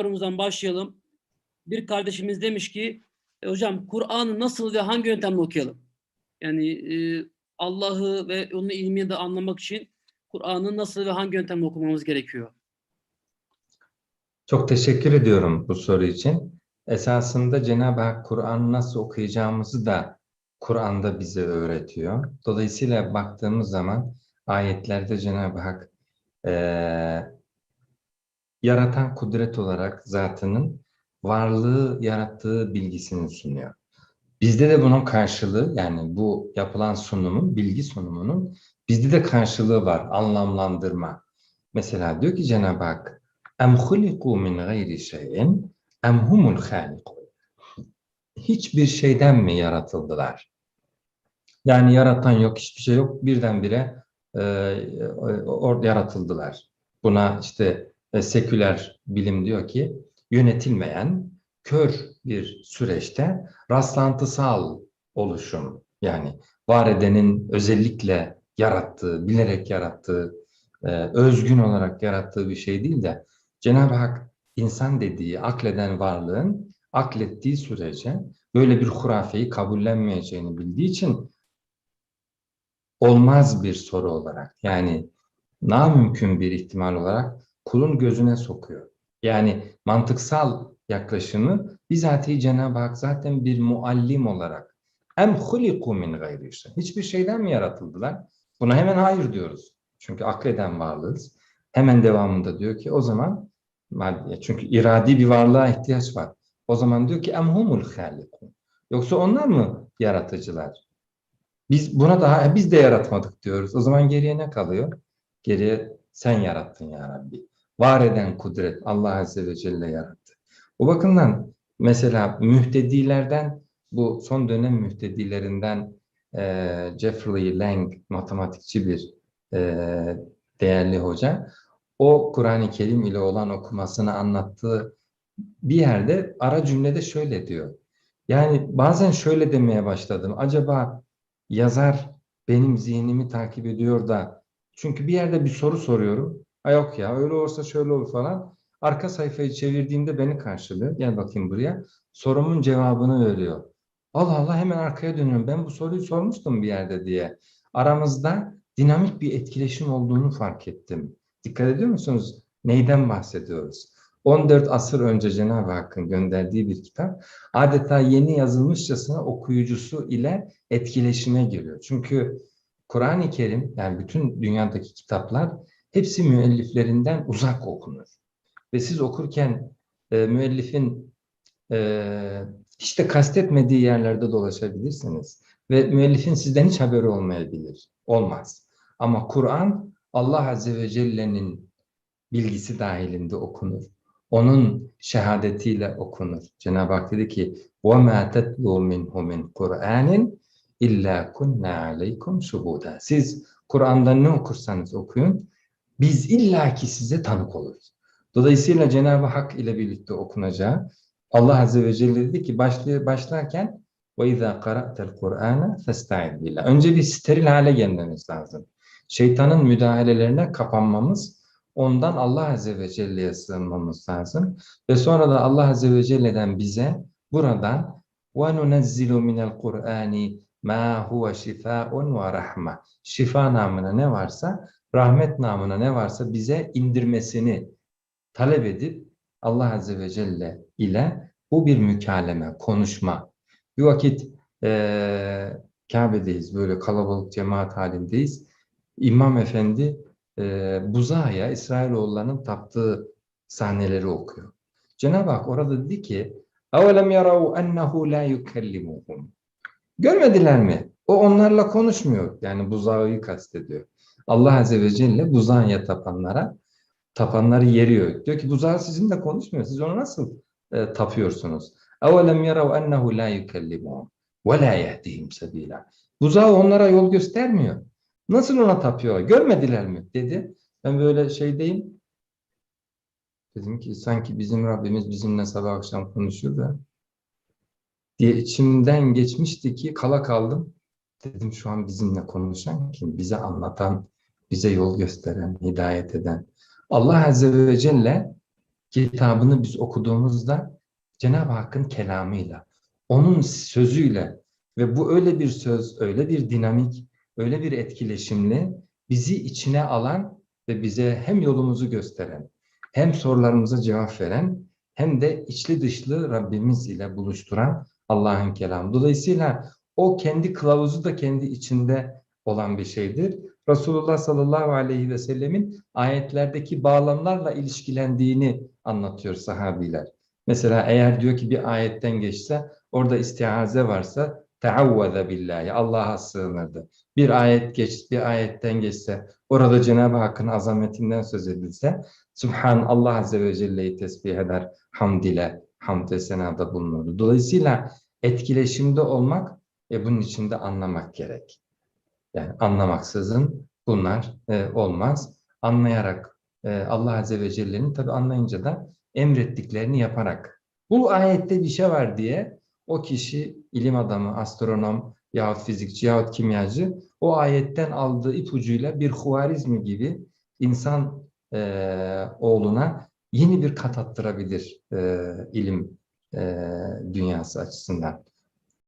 sorumuzdan başlayalım. Bir kardeşimiz demiş ki, "E, hocam Kur'an'ı nasıl ve hangi yöntemle okuyalım? Yani e, Allah'ı ve onun ilmini de anlamak için Kur'an'ı nasıl ve hangi yöntemle okumamız gerekiyor? Çok teşekkür ediyorum bu soru için. Esasında Cenab-ı Hak Kur'an'ı nasıl okuyacağımızı da Kur'an'da bize öğretiyor. Dolayısıyla baktığımız zaman ayetlerde Cenab-ı Hak eee, yaratan kudret olarak zatının varlığı yarattığı bilgisini sunuyor. Bizde de bunun karşılığı yani bu yapılan sunumun, bilgi sunumunun bizde de karşılığı var, anlamlandırma. Mesela diyor ki Cenab-ı Hak Em huliku min gayri şeyin em humul halikun. Hiçbir şeyden mi yaratıldılar? Yani yaratan yok, hiçbir şey yok. Birdenbire e, yaratıldılar. Buna işte e, seküler bilim diyor ki yönetilmeyen kör bir süreçte rastlantısal oluşum yani var edenin özellikle yarattığı, bilerek yarattığı, e, özgün olarak yarattığı bir şey değil de Cenab-ı Hak insan dediği akleden varlığın aklettiği sürece böyle bir hurafeyi kabullenmeyeceğini bildiği için olmaz bir soru olarak yani namümkün bir ihtimal olarak kulun gözüne sokuyor. Yani mantıksal yaklaşımı bizatihi Cenab-ı Hak zaten bir muallim olarak em huliku min gayri şey. Hiçbir şeyden mi yaratıldılar? Buna hemen hayır diyoruz. Çünkü akleden varlığız. Hemen devamında diyor ki o zaman çünkü iradi bir varlığa ihtiyaç var. O zaman diyor ki emhumul halikun. Yoksa onlar mı yaratıcılar? Biz buna daha biz de yaratmadık diyoruz. O zaman geriye ne kalıyor? Geriye sen yarattın ya Rabbi. Var eden kudret Allah Azze ve Celle yarattı. O bakımdan mesela mühtedilerden bu son dönem mühtedilerinden e, Jeffrey Lang matematikçi bir e, değerli hoca o Kur'an-ı Kerim ile olan okumasını anlattığı bir yerde ara cümlede şöyle diyor. Yani bazen şöyle demeye başladım. Acaba yazar benim zihnimi takip ediyor da çünkü bir yerde bir soru soruyorum. Ha yok ya öyle olursa şöyle olur falan. Arka sayfayı çevirdiğimde beni karşılıyor. Gel bakayım buraya. Sorumun cevabını veriyor. Allah Allah hemen arkaya dönüyorum. Ben bu soruyu sormuştum bir yerde diye. Aramızda dinamik bir etkileşim olduğunu fark ettim. Dikkat ediyor musunuz? Neyden bahsediyoruz? 14 asır önce Cenab-ı Hakk'ın gönderdiği bir kitap adeta yeni yazılmışçasına okuyucusu ile etkileşime giriyor. Çünkü Kur'an-ı Kerim yani bütün dünyadaki kitaplar hepsi müelliflerinden uzak okunur. Ve siz okurken e, müellifin e, hiç de kastetmediği yerlerde dolaşabilirsiniz. Ve müellifin sizden hiç haberi olmayabilir. Olmaz. Ama Kur'an Allah Azze ve Celle'nin bilgisi dahilinde okunur. Onun şehadetiyle okunur. Cenab-ı Hak dedi ki وَمَا تَتْلُوا مِنْهُ مِنْ قُرْآنٍ اِلَّا كُنَّا عَلَيْكُمْ شُهُودًا Siz Kur'an'dan ne okursanız okuyun, biz illaki size tanık oluruz. Dolayısıyla Cenab-ı Hak ile birlikte okunacağı Allah Azze ve Celle dedi ki başlı, başlarken وَاِذَا قَرَأْتَ الْقُرْآنَ فَاسْتَعِذْ بِاللّٰهِ Önce bir steril hale gelmemiz lazım. Şeytanın müdahalelerine kapanmamız, ondan Allah Azze ve Celle'ye sığınmamız lazım. Ve sonra da Allah Azze ve Celle'den bize buradan وَنُنَزِّلُ مِنَ الْقُرْآنِ مَا هُوَ شِفَاءٌ وَرَحْمَةٌ Şifa namına ne varsa rahmet namına ne varsa bize indirmesini talep edip Allah Azze ve Celle ile bu bir mükaleme, konuşma. Bir vakit e, Kabe'deyiz, böyle kalabalık cemaat halindeyiz. İmam Efendi e, Buzağ'a İsrailoğullarının taptığı sahneleri okuyor. Cenab-ı Hak orada dedi ki اَوَلَمْ يَرَوْا اَنَّهُ لَا يُكَلِّمُهُمْ Görmediler mi? O onlarla konuşmuyor. Yani buzağı kastediyor. Allah Azze ve Celle buzağıya tapanlara tapanları yeriyor. Diyor ki buzağı sizinle konuşmuyor. Siz onu nasıl e, tapıyorsunuz? اَوَلَمْ يَرَوْا اَنَّهُ لَا يُكَلِّمُهُمْ وَلَا يَهْدِهِمْ سَب۪يلًا Buzağı onlara yol göstermiyor. Nasıl ona tapıyorlar? Görmediler mi? dedi. Ben böyle şeydeyim. Dedim ki sanki bizim Rabbimiz bizimle sabah akşam konuşuyor da diye içimden geçmişti ki kala kaldım. Dedim şu an bizimle konuşan kim? Bize anlatan, bize yol gösteren, hidayet eden. Allah Azze ve Celle kitabını biz okuduğumuzda Cenab-ı Hakk'ın kelamıyla, onun sözüyle ve bu öyle bir söz, öyle bir dinamik, öyle bir etkileşimli, bizi içine alan ve bize hem yolumuzu gösteren, hem sorularımıza cevap veren, hem de içli dışlı Rabbimiz ile buluşturan Allah'ın kelamı. Dolayısıyla o kendi kılavuzu da kendi içinde olan bir şeydir. Resulullah sallallahu aleyhi ve sellemin ayetlerdeki bağlamlarla ilişkilendiğini anlatıyor sahabiler. Mesela eğer diyor ki bir ayetten geçse orada istiaze varsa teavveze billahi Allah'a sığınırdı. Bir ayet geç, bir ayetten geçse orada Cenab-ı Hakk'ın azametinden söz edilse Subhan Allah Azze ve Celle'yi tesbih eder, hamd ile, hamd ve senada bulunurdu. Dolayısıyla etkileşimde olmak ve bunun içinde anlamak gerek. Yani anlamaksızın bunlar e, olmaz. Anlayarak e, Allah Azze ve Celle'nin tabi anlayınca da emrettiklerini yaparak. Bu ayette bir şey var diye o kişi ilim adamı, astronom yahut fizikçi yahut kimyacı o ayetten aldığı ipucuyla bir huvarizmi gibi insan e, oğluna yeni bir kat attırabilir e, ilim e, dünyası açısından.